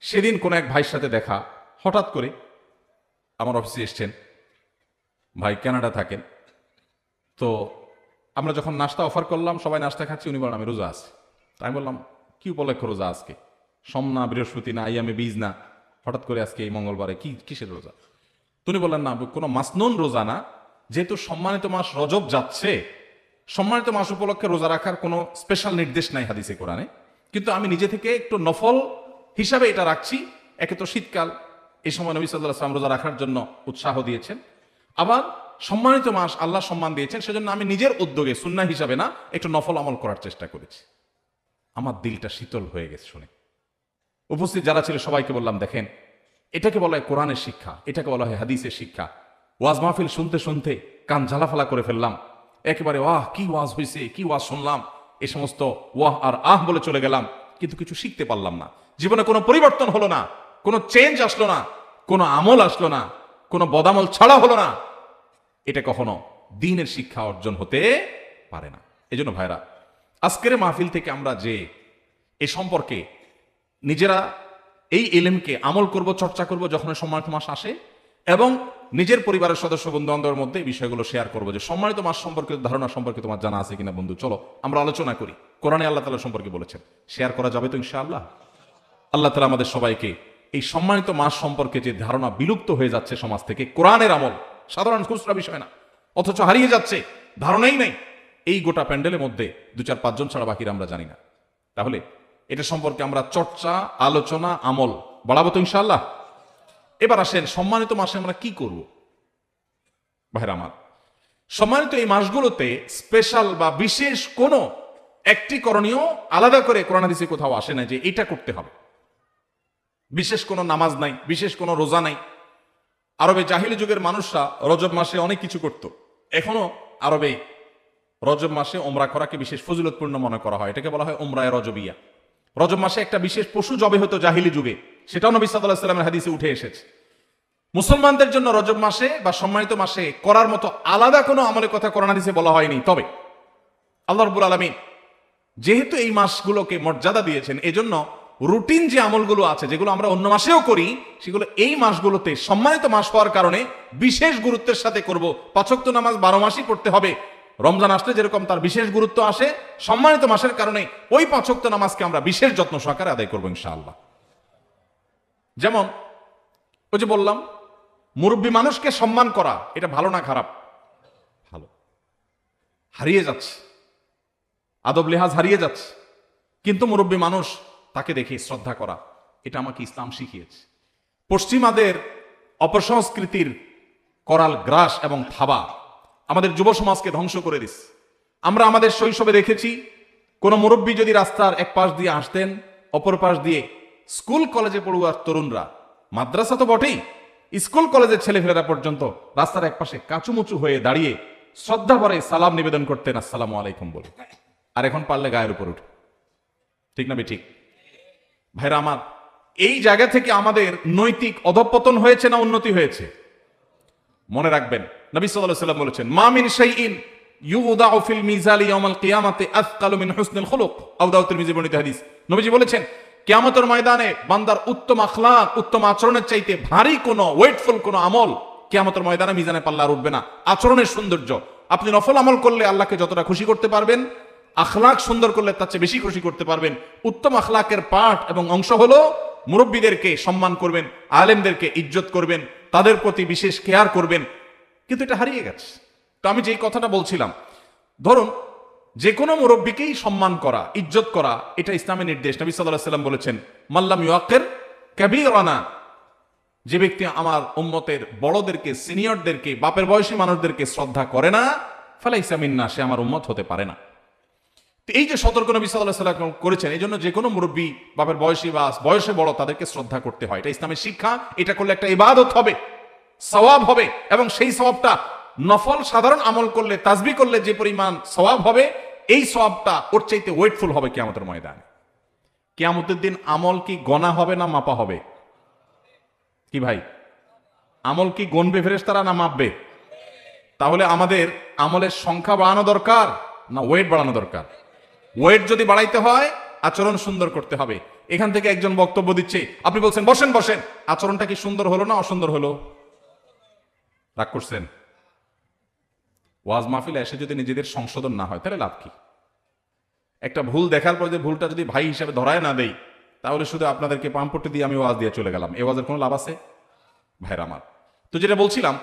সেদিন কোনো এক ভাইয়ের সাথে দেখা, হঠাৎ করে আমার অফিসে এসছেন। ভাই কানাডা থাকেন। তো আমরা যখন নাস্তা অফার করলাম, সবাই নাস্তা খাচ্ছি, উনি বলেন, আমি রোজা আছি। আমি বললাম, কি উপলক্ষ রোজা আজকে? সোম না, বৃহস্পতি না আইয়ামে বীজ না। হঠাৎ করে আজকে এই মঙ্গলবারে কি, কিসের রোজা? তুমি বললেন, না, কোনো মাসনুন রোজা না। যেহেতু সম্মানিত মাস রজব যাচ্ছে, সম্মানিত মাস উপলক্ষে রোজা রাখার কোনো স্পেশাল নির্দেশ নাই হাদিসে কোরআনে। কিন্তু আমি নিজে থেকে একটু নফল হিসাবে এটা রাখছি। একে তো শীতকাল, এই সময় নবী সাল্লাহ আসলাম রোজা রাখার জন্য উৎসাহ দিয়েছেন। আবার সম্মানিত মাস আল্লাহ সম্মান দিয়েছেন, সেজন্য আমি নিজের উদ্যোগে সুন্না হিসাবে না, একটু নফল আমল করার চেষ্টা করেছি। আমার দিলটা শীতল হয়ে গেছে শুনে। উপস্থিত যারা ছিল, সবাইকে বললাম, দেখেন, এটাকে বলা হয় কোরআনের শিক্ষা, এটাকে বলা হয় হাদিসের শিক্ষা। ওয়াজ মাহফিল শুনতে শুনতে কান ঝালাফালা করে ফেললাম। একেবারে, ওয়াহ, কি ওয়াজ হয়েছে কি ওয়াজ শুনলাম? এ সমস্ত ওয়াহ আর আহ বলে চলে গেলাম। কিন্তু কিছু শিখতে পারলাম না। জীবনে কোনো পরিবর্তন হলো না, কোনো চেঞ্জ আসলো না, কোনো আমল আসলো না, কোনো বদামল ছাড়া হলো না। এটা কখনো দিনের শিক্ষা অর্জন হতে পারে না। এজন্য ভাইরা, আজকের মাহফিল থেকে আমরা যে এ সম্পর্কে নিজেরা এই এলেমকে আমল করব, চর্চা করব, যখন এই সম্মানিত মাস আসে, এবং নিজের পরিবারের সদস্য বন্ধু বান্ধবের মধ্যে বিষয়গুলো শেয়ার করব যে সম্মানিত মাস সম্পর্কে, ধারণা সম্পর্কে তোমার জানা আছে কিনা বন্ধু? চলো, আমরা আলোচনা করি। কোরআনে আল্লাহ তালা সম্পর্কে বলেছেন। শেয়ার করা যাবে তো ইনশাআল্লাহ? আল্লাহ তালা আমাদের সবাইকে এই সম্মানিত মাস সম্পর্কে যে ধারণা বিলুপ্ত হয়ে যাচ্ছে সমাজ থেকে, কোরআনের আমল, সাধারণ খুচরা বিষয় না, অথচ হারিয়ে যাচ্ছে, ধারণাই নাই। এই গোটা প্যান্ডেলের মধ্যে দু চার পাঁচজন ছাড়া বাকিরা আমরা জানি না। তাহলে এটা সম্পর্কে আমরা চর্চা, আলোচনা, আমল বাড়াবো তো ইনশাল্লাহ এবার আসেন, সম্মানিত মাসে আমরা কি করব? ভাইরা আমার, সম্মানিত এই মাসগুলোতে স্পেশাল বা বিশেষ কোনো একটি করণীয় আলাদা করে কোরআন হাদিসে কোথাও আসে না যে এটা করতে হবে। বিশেষ কোনো নামাজ নাই, বিশেষ কোনো রোজা নাই। আরবে জাহিলি যুগের মানুষরা রজব মাসে অনেক কিছু করত। এখনও আরবে রজব মাসে ওমরা করাকে বিশেষ ফজিলতপূর্ণ মনে করা হয়। এটাকে বলা হয় ওমরায় রজবিয়া। রজব মাসে একটা বিশেষ পশু জবে হতো জাহিলি যুগে। সেটাও নবী সাল্লামের হাদিসে উঠে এসেছে। মুসলমানদের জন্য রজব মাসে বা সম্মানিত মাসে করার মতো আলাদা কোনো আমলের কথা করোনা হাদিসে বলা হয়নি। তবে আল্লাহ রবুল আলমী যেহেতু এই মাসগুলোকে মর্যাদা দিয়েছেন, এজন্য রুটিন যে আমলগুলো আছে, যেগুলো আমরা অন্য মাসেও করি, সেগুলো এই মাসগুলোতে, সম্মানিত মাস হওয়ার কারণে বিশেষ গুরুত্বের সাথে করব। পাচক নামাজ বারো মাসই পড়তে হবে। রমজান আসলে যেরকম তার বিশেষ গুরুত্ব আসে, সম্মানিত মাসের কারণে ওই পাচক্ত নামাজকে আমরা বিশেষ যত্ন সহকারে আদায় করব ইনশাআল্লাহ। যেমন, ওই যে বললাম, মুরব্বী মানুষকে সম্মান করা, এটা ভালো না খারাপ? ভালো। হারিয়ে যাচ্ছে। আদব লেহাজ হারিয়ে যাচ্ছে। কিন্তু মুরব্বী মানুষ তাকে দেখে শ্রদ্ধা করা। এটা আমাকে ইসলাম শিখিয়েছে। পশ্চিমাদের অপসংস্কৃতির করাল গ্রাস এবং থাবা আমাদের যুব সমাজকে ধ্বংস করে দিস আমরা আমাদের শৈশবে দেখেছি, কোন মুরব্বী যদি রাস্তার এক পাশ দিয়ে আসতেন, অপর পাশ দিয়ে স্কুল কলেজে পড়ুয়ার তরুণরা। মাদ্রাসা তো বটেই। স্কুল কলেজের ছেলেফেলেরা পর্যন্ত রাস্তার এক পাশে কাচুমুচু হয়ে দাঁড়িয়ে শ্রদ্ধা ভরে সালাম নিবেদন করতেন, আসসালামু আলাইকুম বলে। আর এখন পারলে গায়ের উপর উঠে। ঠিক না ঠিক? ভাইরা আমার, এই জায়গা থেকে আমাদের নৈতিক অধপতন হয়েছে না উন্নতি হয়েছে? মনে রাখবেন, নবী আলাইহি সাল্লাম বলেছেন, মা মিন শাইইন ইউদাউ ফিল মিজালি ইয়াউমাল কিয়ামাতি আথকালু মিন হুসনিল খুলুক। আবু দাউদ তিরমিজি বর্ণিত হাদিস। নবীজি বলেছেন, কিয়ামতের ময়দানে বান্দার উত্তম আখলাক, উত্তম আচরণের চাইতে ভারী কোনো, ওয়েটফুল কোনো আমল কিয়ামতের ময়দানে মিজানে পাল্লা উঠবে না। আচরণের সৌন্দর্য, আপনি নফল আমল করলে আল্লাহকে যতটা খুশি করতে পারবেন আখলাক সুন্দর করলে তার চেয়ে বেশি খুশি করতে পারবেন। উত্তম আখলাকের পাঠ এবং অংশ হলো মুরব্বীদেরকে সম্মান করবেন, আলেমদেরকে ইজ্জত করবেন, তাদের প্রতি বিশেষ কেয়ার করবেন। কিন্তু এটা হারিয়ে গেছে। তো আমি যেই কথাটা বলছিলাম, ধরুন যে কোনো মুরব্বীকেই সম্মান করা, ইজ্জত করা, এটা ইসলামের নির্দেশ। নবী সাল্লাহ সাল্লাম বলেছেন মাল্লাম ইউকের ক্যাবিরানা যে ব্যক্তি আমার উম্মতের বড়দেরকে, সিনিয়রদেরকে, বাপের বয়সী মানুষদেরকে শ্রদ্ধা করে না ফেলাই ইসলামিন না সে আমার উম্মত হতে পারে না। তো এই যে সতর্ক নবী সাল্লাহ করেছেন, এই জন্য যে কোনো মুরব্বী বাপের বয়সী বা বয়সে বড় তাদেরকে শ্রদ্ধা করতে হয়। এটা ইসলামের শিক্ষা, এটা করলে একটা ইবাদত হবে, সওয়াব হবে, এবং সেই সওয়াবটা নফল সাধারণ আমল করলে তাজবি করলে যে পরিমাণ সওয়াব হবে, এই সওয়াবটা ওর চাইতে ওয়েটফুল হবে কেয়ামতের ময়দানে। কেয়ামতের দিন আমল কি গণা হবে না মাপা হবে? কি ভাই? আমল কি গণবে ফেরেশতারা না মাপবে? তাহলে আমাদের আমলের সংখ্যা বাড়ানো দরকার না ওয়েট বাড়ানো দরকার? ওয়েট যদি বাড়াইতে হয়, আচরণ সুন্দর করতে হবে। এখান থেকে একজন বক্তব্য দিচ্ছে। আপনি বলছেন, বসেন বসেন। আচরণটা কি সুন্দর হলো না অসুন্দর হলো? রাগ করছেন? ওয়াজ মাহফিলে এসে যদি নিজেদের সংশোধন না হয়, তাহলে লাভ কি? একটা ভুল দেখার পর যে ভুলটা যদি ভাই হিসাবে ধরায় না দেই, তাহলে শুধু আপনাদেরকে পাম্পট্টি দিয়ে আমি ওয়াজ দিয়ে চলে গেলাম। এ ওয়াজের কোনো লাভ আছে? ভাইরা আমার। তো যেটা বলছিলাম,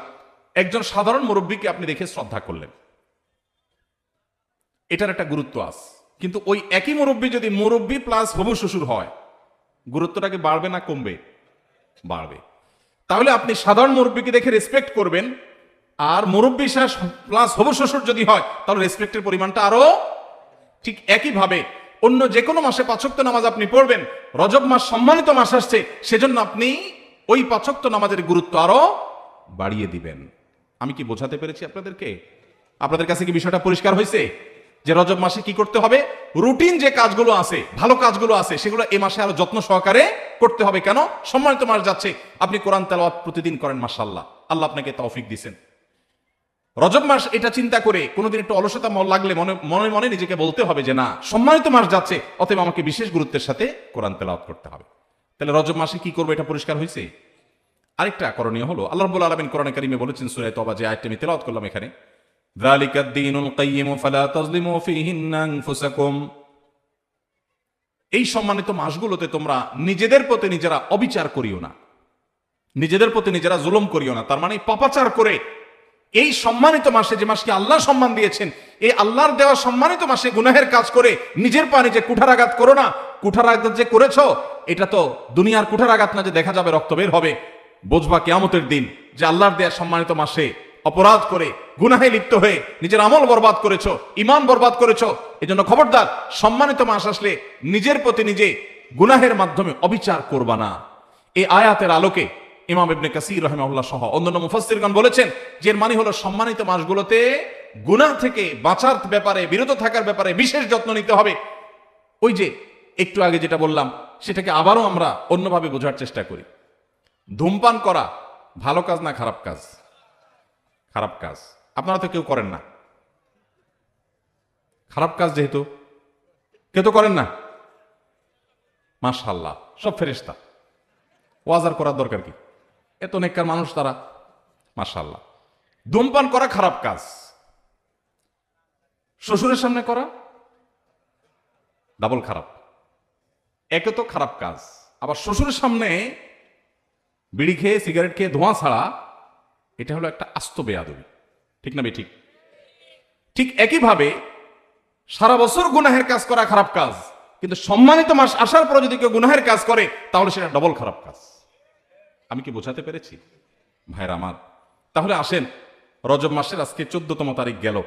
একজন সাধারণ মুরব্বীকে আপনি দেখে শ্রদ্ধা করলেন। এটার একটা গুরুত্ব আছে। কিন্তু ওই একই মুরব্বী যদি মুরব্বী প্লাস হবু শ্বশুর হয়, গুরুত্বটা কি বাড়বে না কমবে? বাড়বে। তাহলে আপনি সাধারণ মুরব্বীকে দেখে রেসপেক্ট করবেন, আর মুরব্বী শাস প্লাস হবু শ্বশুর যদি হয়, তাহলে রেসপেক্টের পরিমাণটা আরও ঠিক একইভাবে। অন্য যে কোনো মাসে পাঁচক্ত নামাজ আপনি পড়বেন, রজব মাস, সম্মানিত মাস আসছে, সেজন্য আপনি ওই পাঁচক্ত নামাজের গুরুত্ব আরও বাড়িয়ে দিবেন। আমি কি বোঝাতে পেরেছি আপনাদেরকে? আপনাদের কাছে কি বিষয়টা পরিষ্কার হয়েছে? যে রজব মাসে কি করতে হবে? রুটিন যে কাজগুলো আছে, ভালো কাজগুলো আছে, সেগুলো এ মাসে আরও যত্ন সহকারে করতে হবে। কেন? সম্মানিত মাস যাচ্ছে। আপনি কোরআন তেলাওয়াত প্রতিদিন করেন মাসাল্লাহ আল্লাহ আপনাকে তৌফিক দিছেন। রজব মাস এটা চিন্তা করে কোনোদিন একটু অলসতা লাগলে মনে মনে মনে নিজেকে বলতে হবে যে, না, সম্মানিত মাস যাচ্ছে, অতএব আমাকে বিশেষ গুরুত্বের সাথে কোরআন তেলাওয়াত করতে হবে। তাহলে রজব মাসে কি করব এটা পরিষ্কার হয়েছে? আরেকটা করণীয় হলো, আল্লাহ আলামিন কোরআনে কারিমে বলেছেন, সূরা তবা যে আয়াতটা আমি তেলাওয়াত করলাম এখানে যালিকাদ দীনুল কাইয়্যিম ফালা তাজলিমু ফীহিন আনফুসাকুম এই সম্মানিত মাসগুলোতে তোমরা নিজেদের প্রতি নিজেরা অবিচার করিও না। নিজেদের প্রতি নিজেরা জুলুম করিও না। তার মানে পাপাচার করে এই সম্মানিত মাসে যে মাসকে আল্লাহ সম্মান দিয়েছেন, এই আল্লাহর দেওয়া সম্মানিত মাসে গুনাহের কাজ করে নিজের পা নিজে কুঠারাঘাত করো না। কুঠারাঘাত যে করেছ, এটা তো দুনিয়ার কুঠারাঘাত না যে দেখা যাবে রক্ত বের হবে। বোঝবা কেয়ামতের দিন যে আল্লাহর দেওয়া সম্মানিত মাসে অপরাধ করে, গুনাহে লিপ্ত হয়ে নিজের আমল বরবাদ করেছ ইমান বরবাদ করেছ, এজন্য খবরদার, সম্মানিত মাস আসলে নিজের প্রতি নিজে গুনাহের মাধ্যমে অবিচার করবা না। এই আয়াতের আলোকে ইমাম ইবনে কাসির রহমাউল্লাহ সহ অন্যান্য মুফাসসিরগণ বলেছেন যে এর মানে হলো সম্মানিত মাসগুলোতে গুনাহ থেকে বাঁচার ব্যাপারে, বিরত থাকার ব্যাপারে বিশেষ যত্ন নিতে হবে। ওই যে একটু আগে যেটা বললাম, সেটাকে আবারও আমরা অন্যভাবে বোঝার চেষ্টা করি। ধূমপান করা ভালো কাজ না খারাপ কাজ? খারাপ কাজ। আপনারা তো কেউ করেন না। খারাপ কাজ যেহেতু, কেউ তো করেন না। মাশাল্লাহ সব ফেরেস্তা ওয়াজার করার দরকার কি? এত নেককার মানুষ তারা মাশাল্লাহ ধূমপান করা খারাপ কাজ। শ্বশুরের সামনে করা ডাবল খারাপ। একে তো খারাপ কাজ। আবার শ্বশুরের সামনে বিড়ি খেয়ে সিগারেট খেয়ে, ধোঁয়া ছাড়া এটা হলো একটা আস্ত বেয়াদবি। ঠিক না ঠিক ঠিক একইভাবে সারা বছর গুনাহের কাজ করা খারাপ কাজ, কিন্তু সম্মানিত মাস আসার পর যদি কেউ গুনাহের কাজ করে, তাহলে সেটা ডবল খারাপ কাজ। আমি কি বোঝাতে পেরেছি? ভাইরা আমার, তাহলে আসেন, রজব মাসের আজকে চোদ্দতম তারিখ গেল।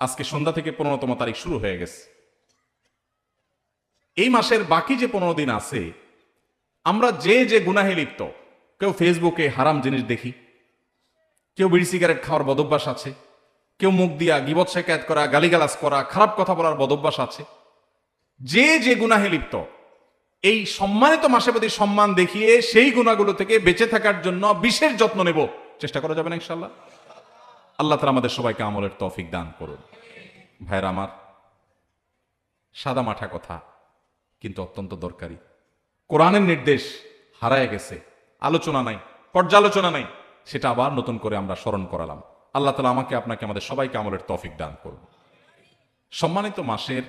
আজকে সন্ধ্যা থেকে পনেরোতম তারিখ শুরু হয়ে গেছে। এই মাসের বাকি যে পনেরো দিন আছে, আমরা যে যে গুনাহে লিপ্ত কেউ ফেসবুকে হারাম জিনিস দেখি, কেউ বিড়ি সিগারেট খাওয়ার বদভ্যাস আছে, কেউ মুখ দিয়া গিবত শেখায়ত করা, গালিগালাজ করা, খারাপ কথা বলার বদভ্যাস আছে। যে যে গুনাহে লিপ্ত, এই সম্মানিত মাসে প্রতি সম্মান দেখিয়ে সেই গুণাগুলো থেকে বেঁচে থাকার জন্য বিশেষ যত্ন নেব। চেষ্টা করা যাবে না ইনশাল্লাহ আল্লাহ তালা আমাদের সবাইকে আমলের তৌফিক দান করুন। ভাইরা আমার, সাদা মাঠা কথা কিন্তু অত্যন্ত দরকারি। কোরআনের নির্দেশ হারায় গেছে। আলোচনা নাই, পর্যালোচনা নাই, সেটা আবার নতুন করে আমরা স্মরণ করালাম। আল্লাহ তালা আমাকে আপনাকে, আমাদের সবাইকে আমলের তৌফিক দান করুন। সম্মানিত মাসের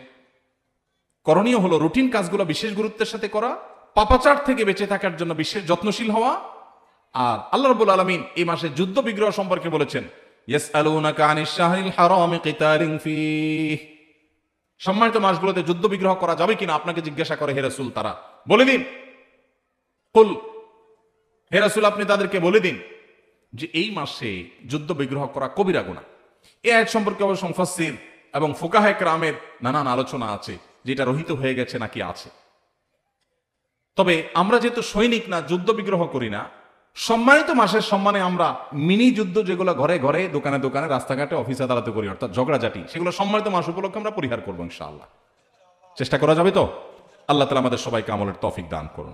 করণীয় হলো রুটিন কাজগুলো বিশেষ গুরুত্বের সাথে করা, পাপাচার থেকে বেঁচে থাকার জন্য বিশেষ যত্নশীল হওয়া, আর আল্লাহ রাব্বুল আলামিন এই মাসে যুদ্ধ বিগ্রহ সম্পর্কে বলেছেন সম্মানিত মাসগুলোতে যুদ্ধ বিগ্রহ করা যাবে কিনা আপনাকে জিজ্ঞাসা করে, হে রাসূল, তারা বলে দিন। কুল হে রাসূল, আপনি তাদেরকে বলে দিন যে এই মাসে যুদ্ধ বিগ্রহ করা কবিরা গুনাহ। এ আয়াত সম্পর্কে অবশ্য মুফাসসির এবং ফুকাহে রামের নানান আলোচনা আছে, যেটা রহিত হয়ে গেছে নাকি আছে। তবে আমরা যেহেতু সৈনিক না, যুদ্ধ বিগ্রহ করি না, সম্মানিত মাসের সম্মানে আমরা মিনি যুদ্ধ যেগুলো ঘরে ঘরে, দোকানে দোকানে, রাস্তাঘাটে অফিস আদালতে করি, অর্থাৎ ঝগড়াঝাটি, সেগুলো সম্মানিত মাস উপলক্ষে আমরা পরিহার করব ইনশাআল্লাহ। চেষ্টা করা যাবে তো? আল্লাহ তালা আমাদের সবাইকে আমলের তফিক দান করুন।